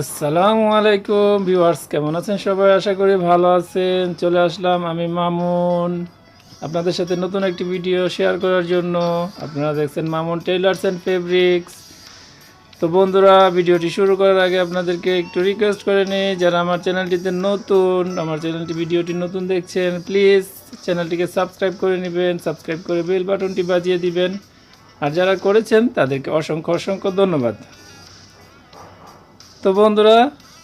আসসালামু আলাইকুম ভিউয়ার্স, কেমন আছেন সবাই? আশা করি ভালো আছেন। চলে আসলাম আমি মামুন। আপনাদের সাথে নতুন একটি ভিডিও শেয়ার করার জন্য। আপনারা দেখছেন মামুন টেইলার্স অ্যান্ড ফেব্রিক্স তো বন্ধুরা ভিডিওটি শুরু করার আগে আপনাদেরকে একটু রিকোয়েস্ট করে নিই, যারা আমার চ্যানেলটিতে নতুন, আমার চ্যানেলটি ভিডিওটি নতুন দেখছেন প্লিজ চ্যানেলটিকে সাবস্ক্রাইব করে নেবেন সাবস্ক্রাইব করে বেল বাটনটি বাজিয়ে দিবেন। আর যারা করেছেন, তাদেরকে অসংখ্য অসংখ্য ধন্যবাদ। তো বন্ধুরা,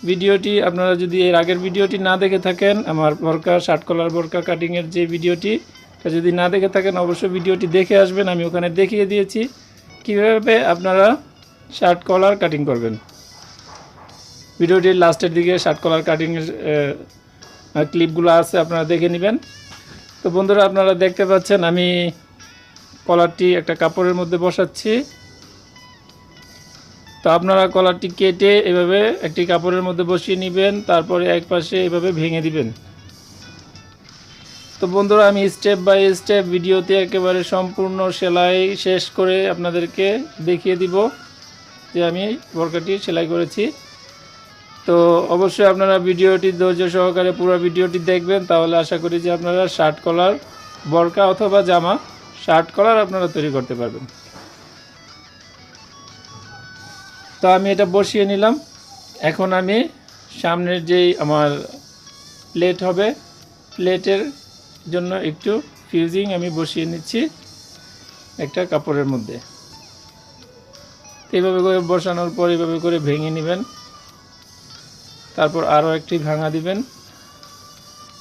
ভিডিওটি আপনারা যদি এর আগের ভিডিওটি না দেখে থাকেন, আমার বোরকা, শার্ট কলার বোরকা কাটিংয়ের যে ভিডিওটি, তা যদি না দেখে থাকেন, অবশ্যই ভিডিওটি দেখে আসবেন, আমি ওখানে দেখিয়ে দিয়েছি কীভাবে আপনারা শার্ট কলার কাটিং করবেন। ভিডিওটির লাস্টের দিকে শার্ট কলার কাটিংয়ের ক্লিপগুলো আছে, আপনারা দেখে নেবেন। তো বন্ধুরা, আপনারা দেখতে পাচ্ছেন, আমি কলারটি একটা কাপড়ের মধ্যে বসাচ্ছি। তো আপনারা কলারটি কেটে এভাবে একটি কাপড়ের মধ্যে বসিয়ে নেবেন, তারপরে এক পাশে এভাবে ভেঙে দিবেন। তো বন্ধুরা, আমি স্টেপ বাই স্টেপ ভিডিওতে একেবারে সম্পূর্ণ সেলাই শেষ করে আপনাদেরকে দেখিয়ে দিব যে আমি বরকাটি সেলাই করেছি। তো অবশ্যই আপনারা ভিডিওটি ধৈর্য সহকারে পুরো ভিডিওটি দেখবেন, তাহলে আশা করি যে আপনারা শার্ট কলার বরকা অথবা জামা শার্ট কলার আপনারা তৈরি করতে পারবেন। তো আমি এটা বসিয়ে নিলাম। এখন আমি সামনের যেই আমার প্লেট হবে, প্লেটের জন্য একটু ফিউজিং আমি বসিয়ে নিচ্ছি একটা কাপড়ের মধ্যে। এইভাবে করে বসানোর পর এইভাবে করে ভেঙে নেবেন। তারপর আরও একটি ভাঙা দিবেন।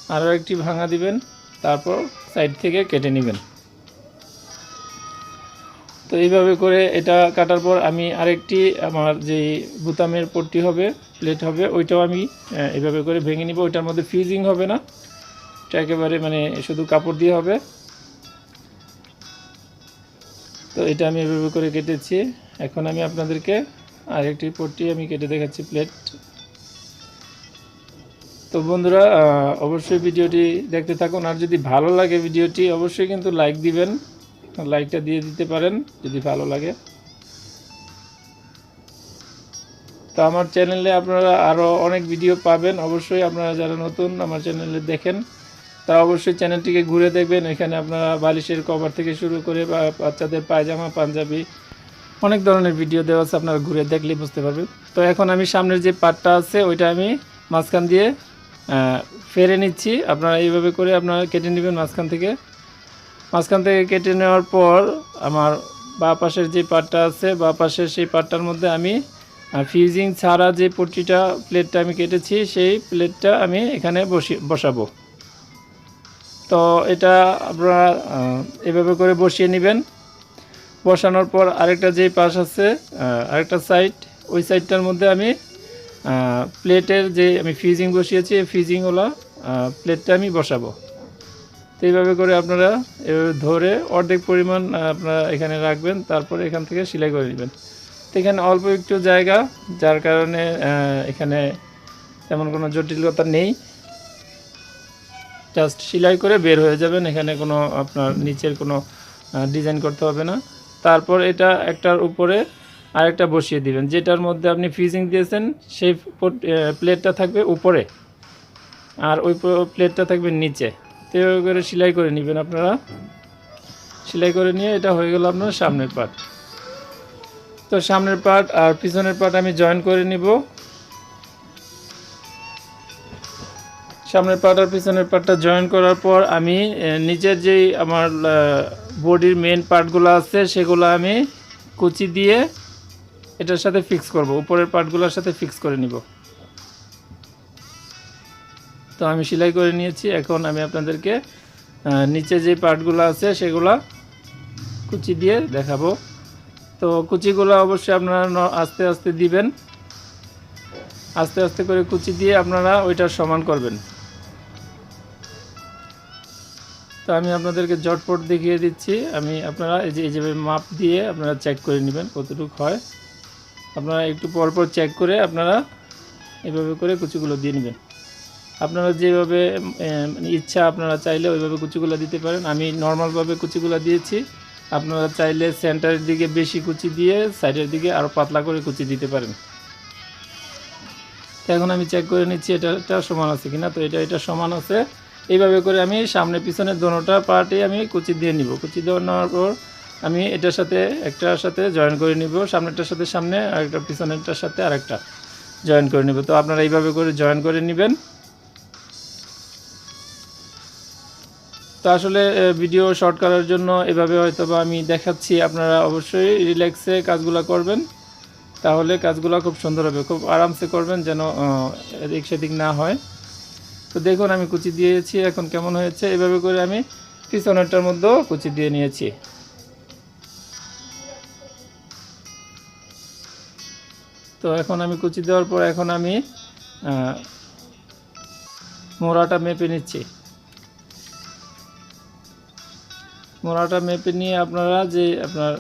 আরও একটি ভাঙা দিবেন। তারপর সাইড থেকে কেটে নেবেন। তো এইভাবে করে এটা কাটার পর আমি আরেকটি আমার যে বুতামের পট্টি হবে প্লেট হবে ওইটাও আমি আহ, এইভাবে করে ভেঙে নিব। ওইটার মধ্যে ফিউজিং হবে না। এটা একেবারে মানে শুধু কাপড় দিয়ে হবে। তো এটা আমি এভাবে করে কেটেছি। এখন আমি আপনাদেরকে আরেকটি পট্টি আমি কেটে দেখাচ্ছি প্লেট তো বন্ধুরা অবশ্যই ভিডিওটি দেখতে থাকুন। আর যদি ভালো লাগে ভিডিওটি অবশ্যই কিন্তু লাইক দিবেন। লাইকটা দিয়ে দিতে পারেন, যদি ভালো লাগে। তো আমার চ্যানেলে আপনারা আরও অনেক ভিডিও পাবেন। অবশ্যই আপনারা যারা নতুন আমার চ্যানেলে দেখেন তারা অবশ্যই চ্যানেলটিকে ঘুরে দেখবেন। এখানে আপনারা বালিশের কভার থেকে শুরু করে বা বাচ্চাদের পায়জামা, পাঞ্জাবি, অনেক ধরনের ভিডিও দেওয়া আছে, আপনারা ঘুরে দেখলে বুঝতে পারবেন। তো এখন আমি সামনের যে পার্টটা আছে, ওইটা আমি মাঝখান দিয়ে ফেরে নিচ্ছি। আপনারা এইভাবে করে আপনারা কেটে নেবেন মাঝখান থেকে। মাঝখান থেকে কেটে নেওয়ার পর আমার বা পাশের যে পার্টটা আছে বা পাশের সেই পার্টটার মধ্যে আমি ফিউজিং ছাড়া যে পট্টিটা প্লেটটা আমি কেটেছি সেই প্লেটটা আমি এখানে বসি বসাবো। তো এটা আপনারা এভাবে করে বসিয়ে নেবেন। বসানোর পর আরেকটা যে পাশ আছে আরেকটা সাইড ওই সাইডটার মধ্যে আমি প্লেটের যে আমি ফিউজিং বসিয়েছি এই ফিউজিংওয়ালা আহ, প্লেটটা আমি বসাবো। তো এইভাবে করে আপনারা এভাবে ধরে অর্ধেক পরিমাণ আপনারা এখানে রাখবেন, তারপরে এখান থেকে সেলাই করে নেবেন। তো এখানে অল্প একটু জায়গা, যার কারণে এখানে তেমন কোনো জটিলতা নেই। জাস্ট সেলাই করে বের হয়ে যাবেন, এখানে কোনো আপনার নিচের কোনো ডিজাইন করতে হবে না। তারপর এটা একটার উপরে আরেকটা বসিয়ে দিবেন, যেটার মধ্যে আপনি ফিজিং দিয়েছেন, সেই প্লেটটা থাকবে উপরে, আর ওই প্লেটটা থাকবে নিচে। এভাবে করে সেলাই করে নেবেন আপনারা। সেলাই করে নিয়ে এটা হয়ে গেল আপনার সামনের পার্ট তো সামনের পার্ট আর পিছনের পার্ট আমি জয়েন করে নিব। সামনের পার্ট আর পিছনের পার্টটা জয়েন করার পর আমি নিচের যেই আমার বডির মেন পার্টগুলো আছে, সেগুলো আমি কুচি দিয়ে এটার সাথে ফিক্স করব। উপরের পার্টগুলোর সাথে ফিক্স করে নিব। তো আমি সেলাই করে নিয়েছি। এখন আমি আপনাদেরকে নিচে যে পার্টগুলো আছে সেগুলা কুচি দিয়ে দেখাবো। তো কুচিগুলো অবশ্যই আপনারা আস্তে আস্তে দিবেন। আস্তে আস্তে করে কুচি দিয়ে আপনারা ওইটা সমান করবেন। তো আমি আপনাদেরকে জটপট দেখিয়ে দিচ্ছি। আমি আপনারা এই যে এই যে মাপ দিয়ে আপনারা চেক করে নেবেন কতটুকু হয়। আপনারা একটু পর পর চেক করে আপনারা এভাবে করে কুচিগুলো দিয়ে নেবেন। আপনারা যেভাবে মানে ইচ্ছা আপনারা চাইলে ওইভাবে কুচিগুলো দিতে পারেন। আমি নর্মালভাবে কুচিগুলো দিয়েছি। আপনারা চাইলে সেন্টারের দিকে বেশি কুচি দিয়ে সাইডের দিকে আরও পাতলা করে কুচি দিতে পারেন। তো এখন আমি চেক করে নিচ্ছি এটা এটা সমান আছে কিনা। তো এটা এটা সমান আছে। এইভাবে করে আমি সামনে পিছনে দোনোটা পার্টে আমি কুচি দিয়ে নিব। কুচি দিয়ে নেওয়ার পর আমি এটার সাথে একটার সাথে জয়েন করে নিব। সামনেরটার সাথে সামনে আর একটা পিছনেরটার সাথে আরেকটা জয়েন করে নিব। তো আপনারা এইভাবে করে জয়েন করে নেবেন। তো আসলে ভিডিও শর্ট করার জন্য এভাবে হয়তো বা আমি দেখাচ্ছি। আপনারা অবশ্যই রিল্যাক্সে কাজগুলো করবেন। তাহলে কাজগুলো খুব সুন্দর হবে, খুব আরামসে করবেন যেন এদিক সেদিক না হয়। তো দেখুন, আমি কুচি দিয়েছি, এখন কেমন হয়েছে? এভাবে করে আমি পিছনেরটার মধ্যেও কুচি দিয়ে নিয়েছি। তো এখন আমি কুচি দেওয়ার পর এখন আমি মোড়াটা মেপে নিচ্ছি। মোড়াটা মেপে নিয়ে আপনারা যে আপনার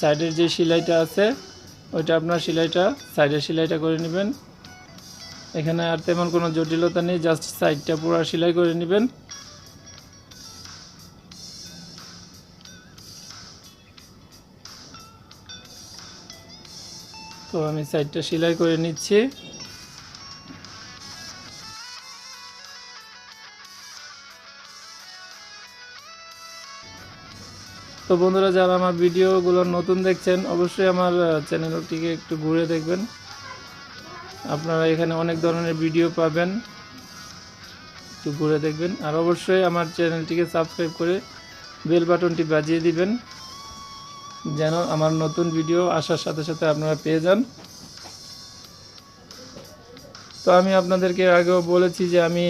সাইডের যে সেলাইটা আছে, ওইটা আপনার সেলাইটা সাইডের সেলাইটা করে নেবেন। এখানে আর তেমন কোনো জটিলতা নেই, জাস্ট সাইডটা পুরো সেলাই করে নেবেন। তো আমি সাইডটা সেলাই করে নিচ্ছি। তো বন্ধুরা, যারা আমার ভিডিওগুলো নতুন দেখছেন, অবশ্যই আমার চ্যানেলটিকে একটু ঘুরে দেখবেন। আপনারা এখানে অনেক ধরনের ভিডিও পাবেন। একটু ঘুরে দেখবেন। আর অবশ্যই আমার চ্যানেলটিকে সাবস্ক্রাইব করে বেল বাটনটি বাজিয়ে দিবেন, যেন আমার নতুন ভিডিও আসার সাথে সাথে আপনারা পেয়ে যান। তো আমি আপনাদেরকে আগেও বলেছি যে আমি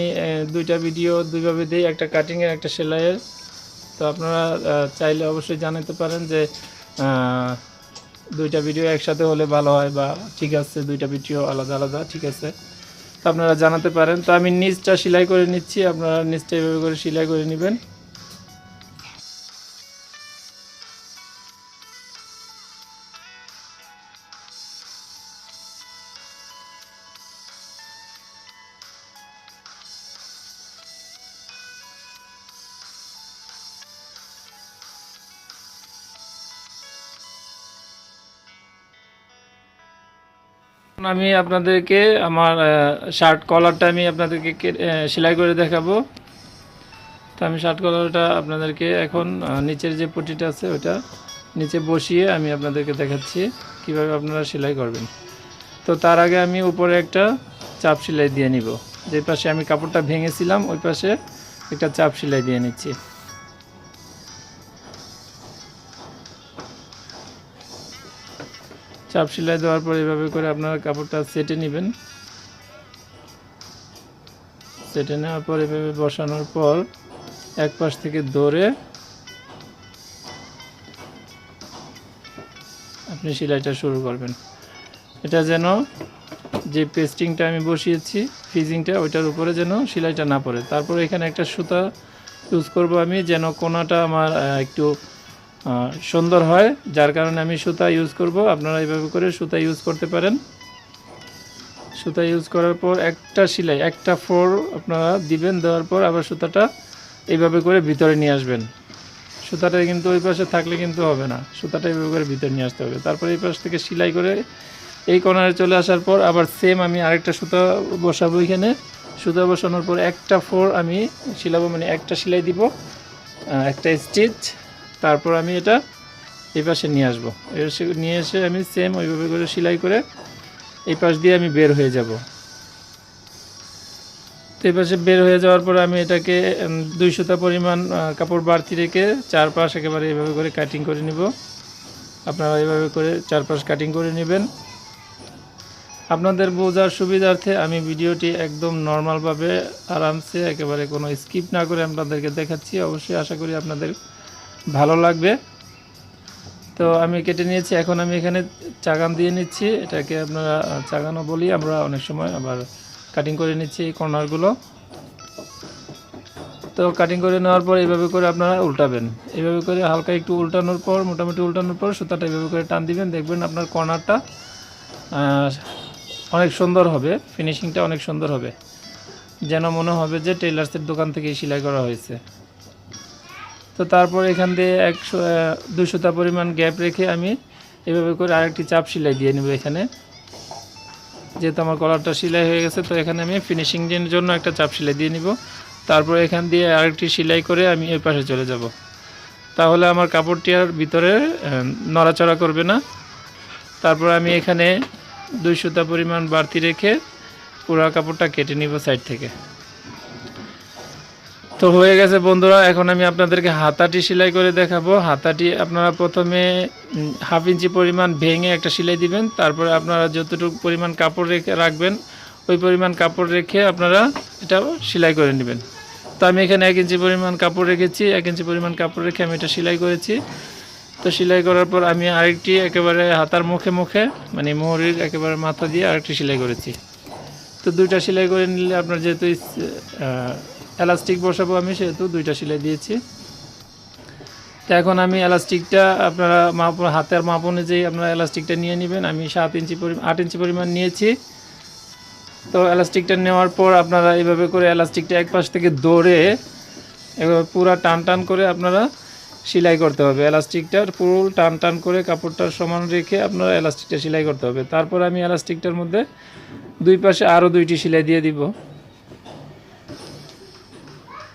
দুইটা ভিডিও দুইভাবে দিই, একটা কাটিংয়ের একটা সেলাইয়ের। তো আপনারা চাইলে অবশ্যই জানাতে পারেন যে দুইটা ভিডিও একসাথে হলে ভালো হয় বা ঠিক আছে, দুইটা ভিডিও আলাদা আলাদা, ঠিক আছে। তো আপনারা জানাতে পারেন। তো আমি নিচটা সেলাই করে নিচ্ছি, আপনারা নিচটা এভাবে করে সেলাই করে নেবেন। আমি আপনাদেরকে আমার শার্ট কলারটা আমি আপনাদেরকে সেলাই করে দেখাবো। তো আমি শার্ট কলারটা আপনাদেরকে এখন নিচের যে পটিটা আছে ওটা নিচে বসিয়ে আমি আপনাদেরকে দেখাচ্ছি কীভাবে আপনারা সেলাই করবেন। তো তার আগে আমি উপরে একটা চাপ সেলাই দিয়ে নিব। যে পাশে আমি কাপড়টা ভেঙেছিলাম, ওই পাশে একটা চাপ সেলাই দিয়ে নিচ্ছি। চাপ সেলাই দেওয়ার পর এভাবে করে আপনারা কাপড়টা সেটে নেবেন। সেটে নেওয়ার পর এভাবে বসানোর পর এক পাশ থেকে ধরে আপনি সেলাইটা শুরু করবেন। এটা যেন যে পেস্টিংটা আমি বসিয়েছি ফিজিংটা ওইটার উপরে যেন সেলাইটা না পড়ে। তারপর এখানে একটা সুতা ইউজ করব আমি, যেন কোনাটা আমার একটু সুন্দর হয়, যার কারণে আমি সুতা ইউজ করব। আপনারা এইভাবে করে সুতা ইউজ করতে পারেন। সুতা ইউজ করার পর একটা সেলাই, একটা ফোর আপনারা দিবেন, দেওয়ার পর আবার সুতাটা এইভাবে করে ভিতরে নিয়ে আসবেন। সুতাটা কিন্তু ওই পাশে থাকলে কিন্তু হবে না। সুতাটা এইভাবে করে ভিতরে নিয়ে আসতে হবে। তারপর এই পাশ থেকে সেলাই করে এই কর্নারে চলে আসার পর আবার সেম আমি আরেকটা সুতা বসাবো এখানে। সুতা বসানোর পর একটা ফোর আমি সিলাবো মানে একটা সেলাই দিব একটা স্টিচ তারপর আমি এটা এই পাশে নিয়ে আসব। এসে নিয়ে এসে আমি সেম ওইভাবে করে সেলাই করে এই পাশ দিয়ে আমি বের হয়ে যাব। তো এই পাশে বের হয়ে যাওয়ার পর আমি এটাকে দুই সুতা পরিমাণ কাপড় বাড়তি রেখে চারপাশ একেবারে এইভাবে করে কাটিং করে নিব। আপনারা এইভাবে করে চারপাশ কাটিং করে নেবেন। আপনাদের বোঝার সুবিধার্থে আমি ভিডিওটি একদম নর্মালভাবে আরামসে একেবারে কোনো স্কিপ না করে আপনাদেরকে দেখাচ্ছি। অবশ্যই আশা করি আপনাদের ভালো লাগবে। তো আমি কেটে নিয়েছি, এখন আমি এখানে চাগান দিয়ে নিচ্ছি। এটাকে আপনারা চাগানো বলি, আমরা অনেক সময় আবার কাটিং করে নিচ্ছি এই কর্নারগুলো তো কাটিং করে নেওয়ার পর এইভাবে করে আপনারা উল্টাবেন। এইভাবে করে হালকা একটু উল্টানোর পর, মোটামুটি উল্টানোর পর সুতাটা এইভাবে করে টান দিবেন। দেখবেন আপনার কর্নারটা অনেক সুন্দর হবে ফিনিশিংটা অনেক সুন্দর হবে। যেন মনে হবে যে টেইলার্সের দোকান থেকেই সেলাই করা হয়েছে। তো তারপর এখান দিয়ে একশো সুতা পরিমাণ গ্যাপ রেখে আমি এভাবে করে আরেকটি চাপ সেলাই দিয়ে নেব এখানে। যেহেতু আমার কলারটা সেলাই হয়ে গেছে, তো এখানে আমি ফিনিশিংয়ের জন্য একটা চাপ সেলাই দিয়ে নিব। তারপর এখান দিয়ে আরেকটি সেলাই করে আমি এই পাশে চলে যাব। তাহলে আমার কাপড়টি আর ভিতরে নড়াচড়া করবে না। তারপর আমি এখানে দুই সুতা পরিমাণ বাড়তি রেখে পুরো কাপড়টা কেটে নিব সাইড থেকে। তো হয়ে গেছে বন্ধুরা, এখন আমি আপনাদেরকে হাতাটি সেলাই করে দেখাবো। হাতাটি আপনারা প্রথমে হাফ ইঞ্চি পরিমাণ ভেঙে একটা সেলাই দিবেন, তারপরে আপনারা যতটুকু পরিমাণ কাপড় রেখে রাখবেন, ওই পরিমাণ কাপড় রেখে আপনারা এটা সেলাই করে নেবেন। তো আমি এখানে এক ইঞ্চি পরিমাণ কাপড় রেখেছি, এক ইঞ্চি পরিমাণ কাপড় রেখে আমি এটা সেলাই করেছি। তো সেলাই করার পর আমি আরেকটি একেবারে হাতার মুখে মুখে মানে মোহরির একেবারে মাথা দিয়ে আরেকটি সেলাই করেছি। তো দুইটা সেলাই করে নিলে আপনার যেহেতু এলাস্টিক বসাবো আমি, সেহেতু দুইটা সেলাই দিয়েছি। তো এখন আমি এলাস্টিকটা আপনারা মাপ, হাতের মাপ অনুযায়ী আপনারা এলাস্টিকটা নিয়ে নেবেন। আমি সাত ইঞ্চি পরিমাণ আট ইঞ্চি পরিমাণ নিয়েছি। তো এলাস্টিকটা নেওয়ার পর আপনারা এইভাবে করে এলাস্টিকটা এক পাশ থেকে দৌড়ে এভাবে পুরা টান টান করে আপনারা সেলাই করতে হবে। এলাস্টিকটার পুরো টান টান করে কাপড়টার সমান রেখে আপনারা এলাস্টিকটা সেলাই করতে হবে। তারপর আমি এলাস্টিকটার মধ্যে দুই পাশে আরও দুইটি সেলাই দিয়ে দিব।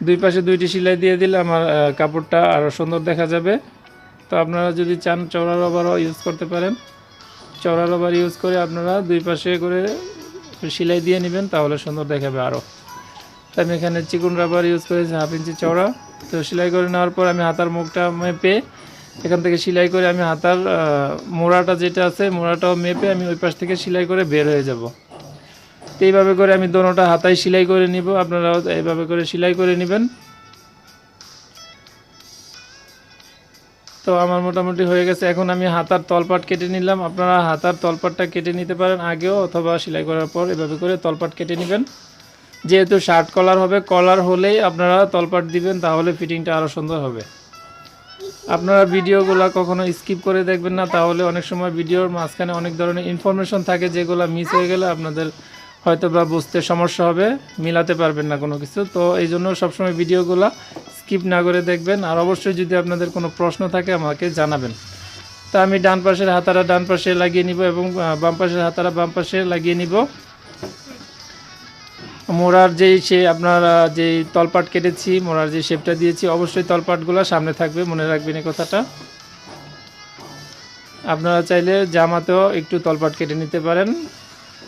দুই পাশে দুইটি সেলাই দিয়ে দিলে আমার কাপড়টা আরও সুন্দর দেখা যাবে। তো আপনারা যদি চান চওড়া রবারও ইউজ করতে পারেন। চওড়া রবার ইউজ করে আপনারা দুই পাশে করে সেলাই দিয়ে নেবেন, তাহলে সুন্দর দেখাবে আরও তো আমি এখানে চিকন রাবার ইউজ করেছি, হাফ ইঞ্চি চওড়া। তো সেলাই করে নেওয়ার পর আমি হাতার মুখটা মেপে, এখান থেকে সেলাই করে আমি হাতার মোড়াটা যেটা আছে, মোড়াটাও মেপে আমি ওই পাশ থেকে সেলাই করে বের হয়ে যাব। তো এইভাবে করে আমি দোনোটা হাতায় সেলাই করে নিব। আপনারাও এইভাবে করে সেলাই করে নেবেন। তো আমার মোটামুটি হয়ে গেছে। এখন আমি হাতার তলপাট কেটে নিলাম। আপনারা হাতার তলপাটটা কেটে নিতে পারেন আগেও অথবা সেলাই করার পর এভাবে করে তলপাট কেটে নেবেন। যেহেতু শার্ট কলার হবে, কলার হলেই আপনারা তলপাট দিবেন, তাহলে ফিটিংটা আরও সুন্দর হবে। আপনারা ভিডিওগুলো কখনো স্কিপ করে দেখবেন না, তাহলে অনেক সময় ভিডিওর মাঝখানে অনেক ধরনের ইনফরমেশন থাকে যেগুলো মিস হয়ে গেলে আপনাদের হয়তো বা বুঝতে সমস্যা হবে, মিলাতে পারবেন না কোনো কিছু। তো এই জন্য সবসময় ভিডিওগুলো স্কিপ না করে দেখবেন। আর অবশ্যই যদি আপনাদের কোনো প্রশ্ন থাকে আমাকে জানাবেন। তা আমি ডান পাশের হাতারা ডান পাশে লাগিয়ে নিব এবং বাম পাশের হাতারা বাম পাশে লাগিয়ে নিব। মোড়ার যেই সে আপনারা যেই তলপাট কেটেছি, মোড়ার যে শেপটা দিয়েছি, অবশ্যই তলপাটগুলো সামনে থাকবে, মনে রাখবেন এই কথাটা। আপনারা চাইলে জামাতেও একটু তলপাট কেটে নিতে পারেন।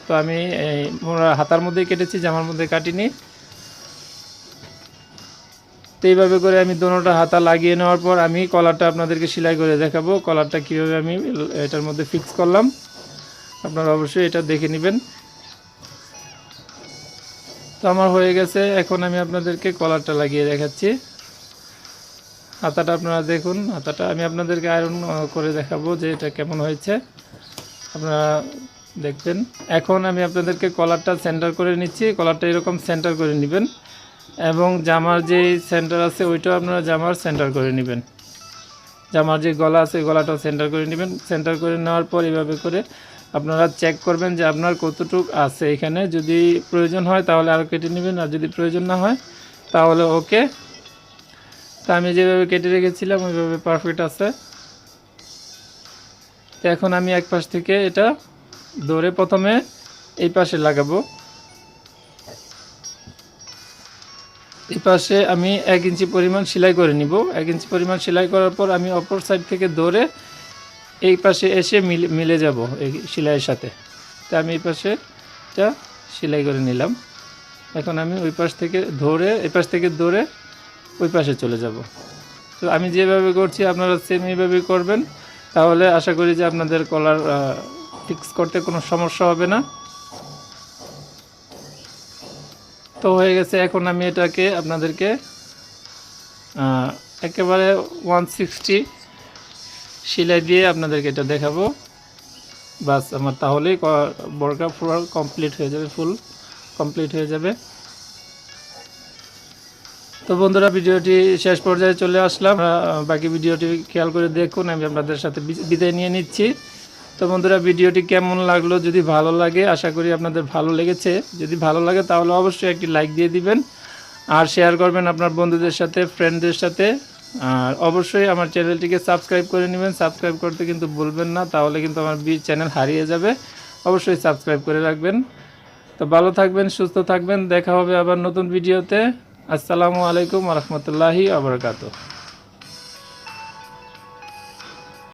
তো আমি, এই হাতার মধ্যেই কেটেছি, জামার মধ্যে কাটিনি। তো এইভাবে করে আমি দোনোটা হাতা লাগিয়ে নেওয়ার পর আমি কলারটা আপনাদেরকে সেলাই করে দেখাবো। কলারটা কীভাবে আমি এটার মধ্যে ফিক্স করলাম। আপনারা অবশ্যই এটা দেখে নেবেন। তো আমার হয়ে গেছে, এখন আমি আপনাদেরকে কলারটা লাগিয়ে দেখাচ্ছি। হাতাটা আপনারা দেখুন, হাতাটা আমি আপনাদেরকে আয়রন করে দেখাবো যে এটা কেমন হয়েছে। আপনারা দেখবেন। এখন আমি আপনাদেরকে কলারটা সেন্টার করে নিচ্ছি। কলারটা এরকম সেন্টার করে নেবেন। এবং জামার যে সেন্টার আছে, ওইটাও আপনারা জামার সেন্টার করে নেবেন। জামার যে গলা আছে গলাটাও সেন্টার করে নেবেন। সেন্টার করে নেওয়ার পর এভাবে করে আপনারা চেক করবেন যে আপনার কতটুক আছে এখানে। যদি প্রয়োজন হয় তাহলে আরও কেটে নেবেন, আর যদি প্রয়োজন না হয় তাহলে ওকে তা আমি যেভাবে কেটে রেখেছিলাম, ওইভাবে পারফেক্ট আছে। তো এখন আমি এক পাশ থেকে এটা ধরে প্রথমে এই পাশে লাগাবো। এই পাশে আমি এক ইঞ্চি পরিমাণ সেলাই করে নিব। এক ইঞ্চি পরিমাণ সেলাই করার পর আমি অপর সাইড থেকে ধরে এই পাশে এসে মিলে মিলে যাব এই সেলাইয়ের সাথে। তা আমি এই পাশে এটা সেলাই করে নিলাম। এখন আমি ওই পাশ থেকে ধরে, এই পাশ থেকে ধরে ওই পাশে চলে যাব। তো আমি যেভাবে করছি আপনারা সেম এইভাবেই করবেন। তাহলে আশা করি যে আপনাদের কলার ফিক্স করতে কোনো সমস্যা হবে না। তো হয়ে গেছে, এখন আমি এটাকে আপনাদেরকে একেবারে ওয়ান সিক্সটি সেলাই দিয়ে আপনাদেরকে এটা দেখাবো। বাস, আমার তাহলেই বরকা পুরো কমপ্লিট হয়ে যাবে ফুল কমপ্লিট হয়ে যাবে। তো বন্ধুরা, ভিডিওটি শেষ পর্যায়ে চলে আসলাম। বাকি ভিডিওটি খেয়াল করে দেখুন, আমি আপনাদের সাথে বিদায় নিয়ে নিচ্ছি। তো বন্ধুরা, ভিডিওটি কেমন লাগল যদি ভালো লাগে, আশা করি আপনাদের ভালো লেগেছে। যদি ভালো লাগে তাহলে অবশ্যই একটি লাইক দিয়ে দিবেন আর শেয়ার করবেন আপনার বন্ধুদের সাথে ফ্রেন্ডদের সাথে। আর অবশ্যই আমার চ্যানেলটিকে সাবস্ক্রাইব করে নেবেন। সাবস্ক্রাইব করতে কিন্তু ভুলবেন না, তাহলে কিন্তু আমার বি চ্যানেল হারিয়ে যাবে। অবশ্যই সাবস্ক্রাইব করে রাখবেন। তো ভালো থাকবেন, সুস্থ থাকবেন। দেখা হবে আবার নতুন ভিডিওতে। আসসালামু আলাইকুম রহমতুল্লাহি আবরকাত